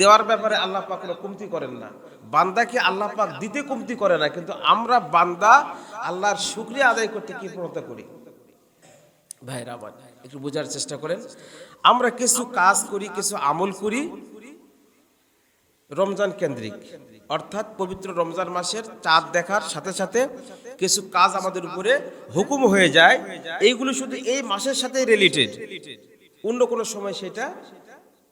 দেওয়ার ব্যাপারে আল্লাহ পাক কোনো কমতি করেন না। বান্দাকে আল্লাহ পাক দিতে কমতি করে না, কিন্তু আমরা বান্দা আল্লাহর শুক্রিয়া আদায় করতে কি প্রণতা করি? ভাইরা আমার, একটু বোঝার চেষ্টা করেন। আমরা কিছু কাজ করি, কিছু আমল করি রমজান কেন্দ্রিক। অর্থাৎ পবিত্র রমজান মাসের চাঁদ দেখার সাথে সাথে কিছু কাজ আমাদের উপরে হুকুম হয়ে যায়। এইগুলো শুধু এই মাসের সাথে রিলেটেড অন্য কোনো সময় সেটা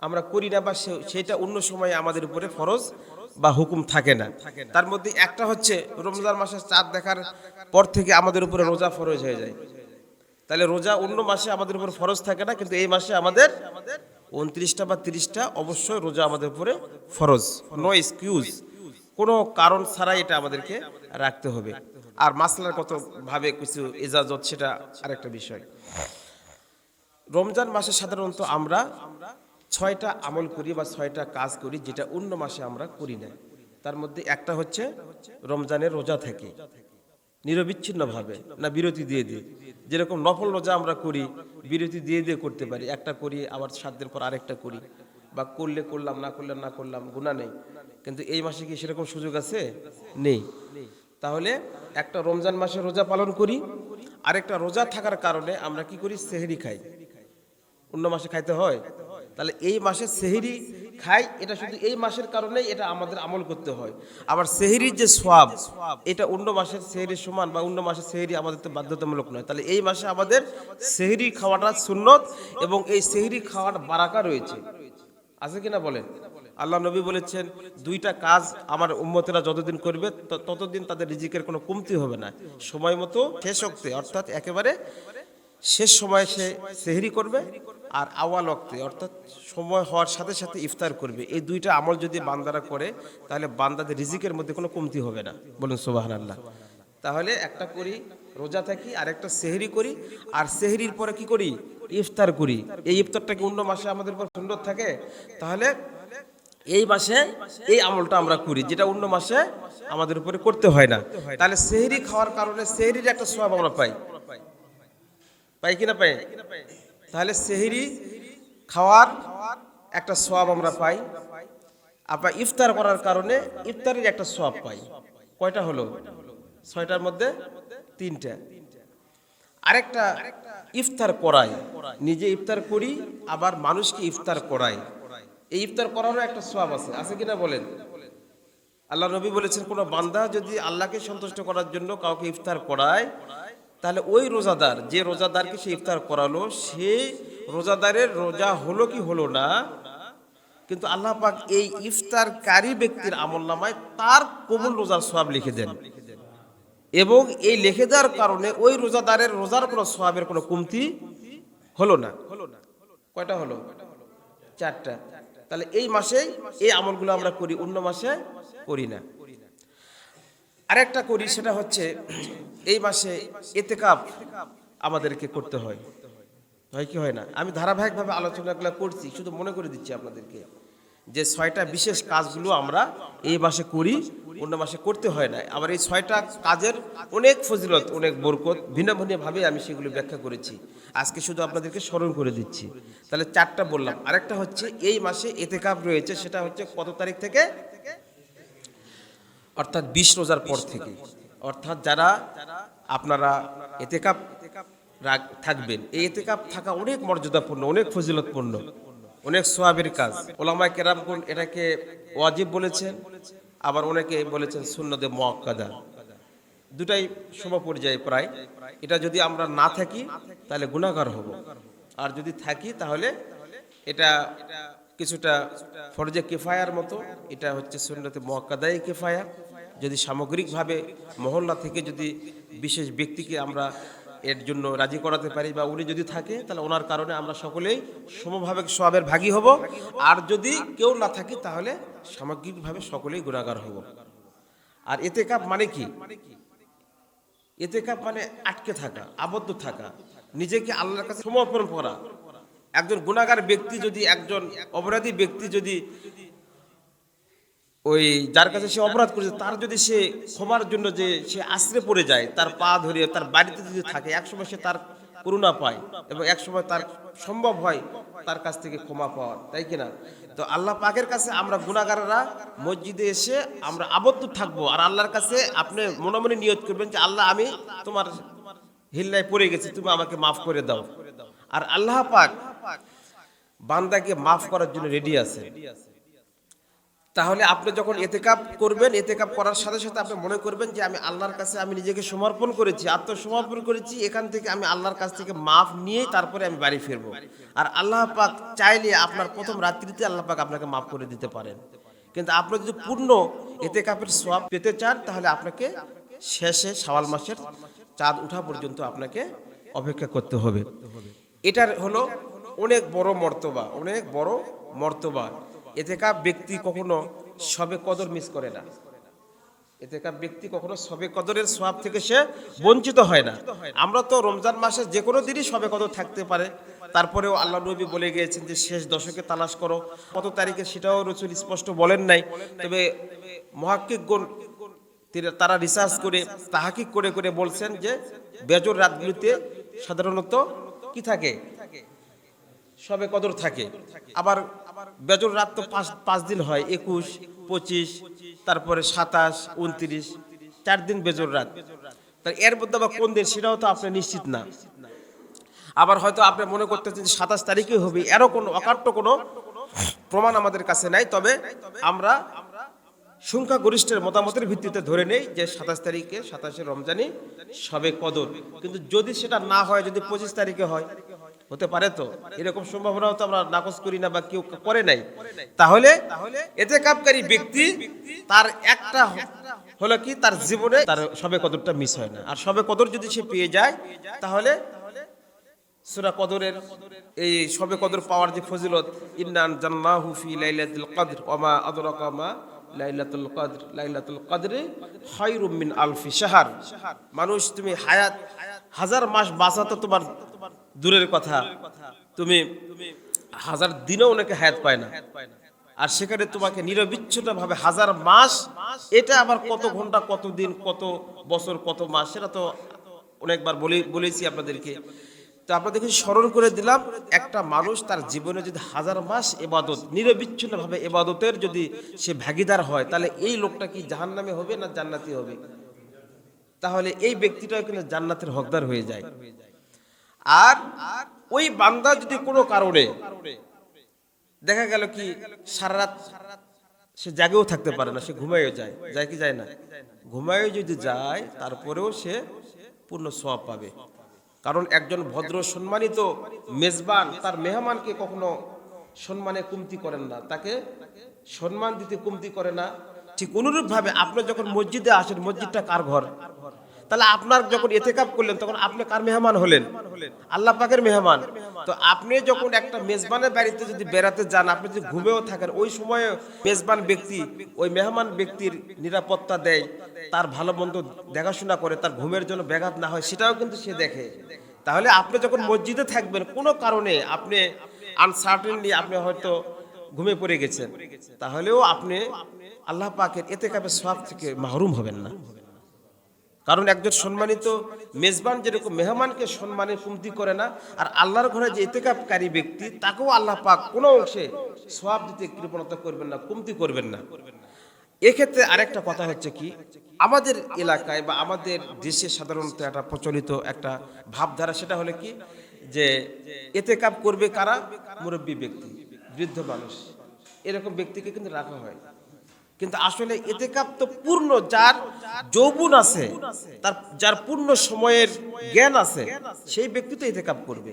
আমরা করি না বা সেটা অন্য সময় আমাদের উপরে ফরজ বা হুকুম থাকে না। তার মধ্যে একটা হচ্ছে রমজান মাসের চাঁদ দেখার পর থেকে আমাদের উপরে রোজা ফরজ হয়ে যায়। তাহলে রোজা অন্য মাসে আমাদের উপর ফরজ থাকে না, কিন্তু এই মাসে আমাদের উনত্রিশটা বা তিরিশটা অবশ্যই রোজা আমাদের উপরে ফরজ। নো এক্সকিউজ কোনো কারণ ছাড়াই এটা আমাদেরকে রাখতে হবে। আর মাসলার কত ভাবে কিছু এজাজত সেটা আরেকটা বিষয়। রমজান মাসে সাধারণত আমরা ছয়টা আমল করি বা ছয়টা কাজ করি, যেটা অন্য মাসে আমরা করি না। তার মধ্যে একটা হচ্ছে রমজানের রোজা থেকে। নিরবিচ্ছিন্নভাবে না বিরতি দিয়ে দিয়ে। যেরকম নফল রোজা আমরা করি, বিরতি দিয়ে দিয়ে করতে পারি। একটা করি, আবার সাত দিন পর আরেকটা করি। বা করলে করলাম, না করলে না করলাম গুণা নেই। কিন্তু এই মাসে কি সেরকম সুযোগ আছে? নেই। তাহলে একটা রমজান মাসে রোজা পালন করি, আরেকটা রোজা থাকার কারণে আমরা কি করি? সেহরি খাই। অন্য মাসে খাইতে হয়? তাহলে এই মাসে সেহরি খাই, এটা শুধু এই মাসের কারণেই এটা আমাদের আমল করতে হয়। আবার সেহরির যে সোয়াব এটা অন্য মাসের সেহরির সমান বা অন্য মাসের সেহরি আমাদের তো বাধ্যতামূলক নয়। তাহলে এই মাসে আমাদের সেহরি খাওয়াটা সুন্নত এবং এই সেহরি খাওয়ার বারাকা রয়েছে। আছে কিনা বলেন? আল্লাহ নবী বলেছেন, দুইটা কাজ আমার উম্মতেরা যতদিন করবে ততদিন তাদের রিজিকের কোনো কমতি হবে না। সময় মতো শেষ অক্তে, অর্থাৎ একেবারে শেষ সময়ে সে সেহরি করবে। আর আওয়াল অক্তে অর্থাৎ সময় হওয়ার সাথে সাথে ইফতার করবে। এই দুইটা আমল যদি বান্দারা করে, তাহলে বান্দাদের রিজিকের মধ্যে কোনো কমতি হবে না। বলুন সুবাহান আল্লাহ তাহলে একটা করি, রোজা থাকি, আর একটা সেহরি করি, আর সেহরির পরে কি করি? ইফতার করি। এই ইফতারটা কি অন্য মাসে আমাদের উপর সুন্দর থাকে? তাহলে এই মাসে এই আমলটা আমরা করি, যেটা অন্য মাসে আমাদের উপরে করতে হয় না। তাহলে সেহরি খাওয়ার কারণে সেহরির একটা সব আমরা পাই। পাই কিনা পাই? তাহলে সেহরি খাওয়ার একটা সোয়াব আমরা পাই। আবার ইফতার করার কারণে ইফতারের একটা সোয়াব পাই। কয়টা হলো? ছয়টার মধ্যে তিনটা। আরেকটা, ইফতার করাই। নিজে ইফতার করি, আবার মানুষকে ইফতার করাই। এই ইফতার করারও একটা সোয়াব আছে। আছে কিনা বলেন? আল্লাহ নবী বলেছেন, কোনো বান্দা যদি আল্লাহকে সন্তুষ্ট করার জন্য কাউকে ইফতার করায় তাহলে ওই রোজাদার যে রোজাদারকে সে ইফতার করালো, সে রোজাদারের রোজা হলো কি হলো না? কিন্তু আল্লাহ পাক এই ইফতারকারী ব্যক্তির আমল নামায় তার কবুল রোজার সওয়াব লিখে দেন। এবং এই লিখে দেওয়ার কারণে ওই রোজাদারের রোজার কোনো সওয়াবের কোনো কমতি হলো না। কয়টা হলো? চারটা। তাহলে এই মাসেই এই আমলগুলো আমরা করি, অন্য মাসে করি না। আরেকটা করি, সেটা হচ্ছে এই মাসে এতেকাপ আমাদেরকে করতে হয়। হয় কি হয় না? আমি ধারাবাহিকভাবে আলোচনাগুলো করছি, শুধু মনে করে দিচ্ছি আপনাদেরকে যে ছয়টা বিশেষ কাজগুলো আমরা এই মাসে করি, অন্য মাসে করতে হয় না। আবার এই ছয়টা কাজের অনেক ফজিলত, অনেক বরকত ভিন্ন ভিন্নভাবে আমি সেগুলো ব্যাখ্যা করেছি। আজকে শুধু আপনাদেরকে স্মরণ করে দিচ্ছি। তাহলে চারটা বললাম। আরেকটা হচ্ছে, এই মাসে এতেকাপ রয়েছে, সেটা হচ্ছে কত তারিখ থেকে? অর্থাৎ বিশ রোজার পর থেকে। অর্থাৎ যারা আপনারা এতেকাপ থাকবেন এই এতেকাপ থাকা অনেক মর্যাদাপূর্ণ অনেক ফজিলতপূর্ণ অনেক সোয়াবের কাজ। ওলামায় কেরামগুন এটাকে ওয়াজিব বলেছেন আবার অনেকে বলেছেন সুন্নদে মোয়াক্কাদা দুটাই সমপর্যায়ে প্রায়। এটা যদি আমরা না থাকি তাহলে গুণাগার হব। আর যদি থাকি তাহলে এটা কিছুটা ফরজে কেফায়ার মতো, এটা হচ্ছে সুন্নতে মোয়াক্কাদাই কিফায়া। যদি সামগ্রিকভাবে মহল্লা থেকে যদি বিশেষ ব্যক্তিকে আমরা এর জন্য রাজি করাতে পারি বা উনি যদি থাকে, তাহলে ওনার কারণে আমরা সকলেই সমভাবে সবের ভাগী হব। আর যদি কেউ না থাকে, তাহলে সামগ্রিকভাবে সকলেই গুণাগার হব। আর এতে কাপ মানে কি? এতে কাপ মানে আটকে থাকা, আবদ্ধ থাকা, নিজেকে আল্লাহর কাছে সমর্পণ করা। একজন গুণাগার ব্যক্তি যদি, একজন অপরাধী ব্যক্তি যদি ওই যার কাছে সে অপরাধ করেছে, তার যদি সে ক্ষমার জন্য যে সে আশ্রে পড়ে যায়, তার পা ধরে, তার বাড়িতে যদি থাকে, একসময় সে তার করুণা পায় এবং এক সময় তার সম্ভব হয় তার কাছ থেকে ক্ষমা পাওয়ার, তাই কিনা তো আল্লাহ পাকের কাছে আমরা গুণাগাররা মসজিদে এসে আমরা আবদ্ধ থাকব আর আল্লাহর কাছে আপনি মনে মনে নিয়ত করবেন যে, আল্লাহ, আমি তোমার হিল্লায় পড়ে গেছি, তুমি আমাকে মাফ করে দাও। আর আল্লাহ পাক বান্দাকে মাফ করার জন্য রেডি আছে। তাহলে আপনি যখন এতেকাপ করবেন এতেকাপ করার সাথে সাথে আপনি মনে করবেন যে আমি আল্লাহর কাছে আমি নিজেকে সমর্পণ করেছি, আত্মসমর্পণ করেছি, এখান থেকে আমি আল্লাহর কাছ থেকে মাফ নিয়েই তারপরে আমি বাড়ি ফিরবো। আর আল্লাহ পাক চাইলে আপনার প্রথম রাত্রিতে আল্লাহ পাক আপনাকে মাফ করে দিতে পারেন। কিন্তু আপনি যদি পূর্ণ এতেকাপের সোয়াব পেতে চান, তাহলে আপনাকে শেষে শাওয়াল মাসের চাঁদ উঠা পর্যন্ত আপনাকে অপেক্ষা করতে হবে। এটার হলো অনেক বড় মর্তবা, অনেক বড় মর্তবা। এতেকাপ ব্যক্তি কখনো সবে কদর মিস করে না। এতেকাপ ব্যক্তি কখনো সবে কদরের সব থেকে সে বঞ্চিত হয় না। আমরা তো রমজান মাসে যে কোনো দিনই সবে কদর থাকতে পারে। তারপরেও আল্লাহ নবী বলে গিয়েছেন যে, শেষ দশকে তালাশ করো। কত তারিখে সেটাও রসুল স্পষ্ট বলেন নাই। তবে তিনি- তারা রিসার্চ করে, তাহাকিক করে করে বলছেন যে, বেজর রাতগুলিতে সাধারণত কি থাকে? সবে কদর থাকে। আবার বেজর রাত তো পাঁচ পাঁচ দিন হয়, একুশ, পঁচিশ, তারপরে সাতাশ, উনত্রিশ, চার দিন বেজর রাত। তা এর মধ্যে আবার কোন দিন সেটাও তো আপনি নিশ্চিত না। আবার হয়তো আপনি মনে করতেছেন যে সাতাশ তারিখে হবে, এরও কোনো অকাট্য কোনো প্রমাণ আমাদের কাছে নাই, তবে আমরা সংখ্যাগরিষ্ঠের মতামতের ভিত্তিতে ধরে নেই যে সাতাশ তারিখে সাতাশে রমজানি সবে কদর। কিন্তু যদি সেটা না হয়, যদি পঁচিশ তারিখে হয় হতে পারে তো? এরকম সম্ভাবনাও তো আমরা নাকচ করি না বা কেউ করে নাই। তাহলে এতে কাপকারী ব্যক্তি তার একটা হলো কি, তার জীবনে তার সবে কদরটা মিস হয় না। আর সবে কদর যদি সে পেয়ে যায়, তাহলে সূরা কদরের এই সবে কদর পাওয়ার যে ফজিলত ইন্নান জান্নাহু ফি লাইলাতুল কদর ওয়া মা আদরাকা মা লাইলাতুল কদর, লাইলাতুল কদরে খায়রুম মিন আলফি শাহর। মানুষ, তুমি হায়াত হাজার মাস বাঁচা তো তোমার দূরের কথা, তুমি হাজার দিনেও অনেকে হায়াত পায় না। আর সেখানে তোমাকে নিরবিচ্ছিন্ন ভাবে হাজার মাস, এটা আবার কত ঘণ্টা, কত দিন, কত বছর, কত মাস, সেটা তো অনেকবার বলে বলেছি আপনাদেরকে। তো আপনাদেরকে স্মরণ করে দিলাম, একটা মানুষ তার জীবনে যদি হাজার মাস এবাদত, নিরবিচ্ছিন্নভাবে এবাদতের যদি সে ভাগিদার হয়, তাহলে এই লোকটা কি জাহান্নামে হবে না জান্নাতি হবে? তাহলে এই ব্যক্তিটাও কিন্তু জান্নাতের হকদার হয়ে যায়। আর ওই বান্দা যদি কোনো কারণে দেখা গেল কি সারা রাত সে জাগেও থাকতে পারে না, সে ঘুমাইও যায় যায় কি যায় না? ঘুমাইও যদি যায়, তারপরেও সে পূর্ণ সোয়াব পাবে। কারণ একজন ভদ্র সম্মানিত মেজবান, তার মেহমানকে কখনো সম্মানে কমতি করেন না, তাকে সম্মান দিতে কমতি করে না। ঠিক অনুরূপভাবে আপনি যখন মসজিদে আসেন, মসজিদটা কার ঘর? তাহলে আপনার যখন এতেকাপ করলেন, তখন আপনি কার মেহমান হলেন? আল্লাহ পাকের মেহমান। তো আপনি যখন একটা মেজবানের বাড়িতে যদি বেড়াতে যান, আপনি যদি ঘুমেও থাকেন, ওই সময়ে মেজবান ব্যক্তি, ওই মেহমান ব্যক্তির নিরাপত্তা দেয়, তার ভালো মন্দ দেখাশোনা করে, তার ঘুমের জন্য ব্যাঘাত না হয়, সেটাও কিন্তু সে দেখে। তাহলে আপনি যখন মসজিদে থাকবেন, কোনো কারণে আপনি আনসার্টেনলি আপনি হয়তো ঘুমে পড়ে গেছেন। তাহলেও আপনি আল্লাহ পাকের এতে কাপের সব থেকে মাহরুম হবেন না। কারণ একজন সম্মানিত মেজবান যেরকম মেহমানকে সম্মানে কমতি করে না, আর আল্লাহর ঘরে যে এতেকাপকারী ব্যক্তি, তাকেও আল্লাহ পাক কোনো অংশে সওয়াব দিতে কৃপণতা করবেন না, কমতি করবেন না। এক্ষেত্রে আরেকটা কথা হচ্ছে কি, আমাদের এলাকায় বা আমাদের দেশে সাধারণত একটা প্রচলিত একটা ভাবধারা সেটা হলো কি, যে এতে কাপ করবে কারা? মুরব্বী ব্যক্তি, বৃদ্ধ মানুষ। এরকম ব্যক্তিকে কিন্তু রাখা হয়। কিন্তু আসলে এতেকাপ তো পূর্ণ যার যৌবন আছে, তার যার পূর্ণ সময়ের জ্ঞান আছে, সেই ব্যক্তি তো এতেকাপ করবে।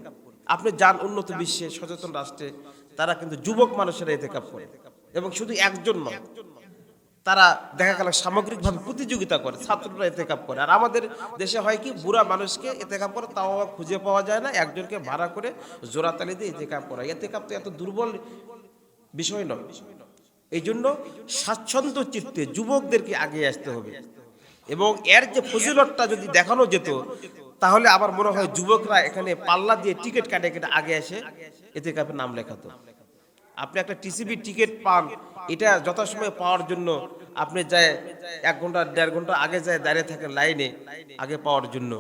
আপনি যান উন্নত বিশ্বে সচেতন রাষ্ট্রে, তারা কিন্তু যুবক মানুষেরা এতেকাপ করে। এবং শুধু একজন নয়, তারা দেখা গেল সামগ্রিকভাবে প্রতিযোগিতা করে, ছাত্ররা এতেকাপ করে। আর আমাদের দেশে হয় কি, বুড়া মানুষকে এতেকাপ করে, তাও খুঁজে পাওয়া যায় না, একজনকে ভাড়া করে জোড়াতালি দিয়ে এতেকাপ করা। এতেকাপ তো এত দুর্বল বিষয় নয়। এই জন্য স্বাচ্ছন্দ্য চিত্তে যুবকদেরকে আগে আসতে হবে। এবং এর যে ফজিলতটা যদি দেখানো যেত, তাহলে আবার মনে হয় যুবকরা এখানে পাল্লা দিয়ে টিকিট কাটে কেটে আগে এসে এতে কাপের নাম লেখাতো। আপনি একটা টিসিবি টিকিট পান, এটা যথাসময়ে পাওয়ার জন্য আপনি যায় এক ঘণ্টা, দেড় ঘণ্টা আগে যায় দাঁড়িয়ে থাকেন লাইনে, আগে পাওয়ার জন্য।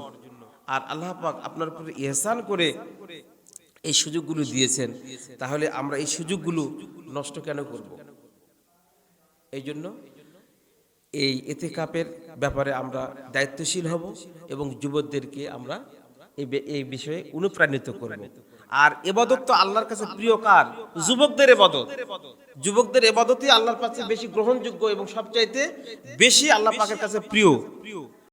আর আল্লাহ পাক আপনার উপরে ইহসান করে এই সুযোগগুলো দিয়েছেন। তাহলে আমরা এই সুযোগগুলো নষ্ট কেন করব? এই জন্য এই এতে কাপের ব্যাপারে আমরা দায়িত্বশীল হব এবং যুবকদেরকে আমরা এই বিষয়ে অনুপ্রাণিত করব। আর এবাদত তো আল্লাহর কাছে প্রিয় কার? যুবকদের এবাদত। যুবকদের এবাদতই আল্লাহর কাছে বেশি গ্রহণযোগ্য এবং সবচাইতে বেশি আল্লাহ পাকের কাছে প্রিয়।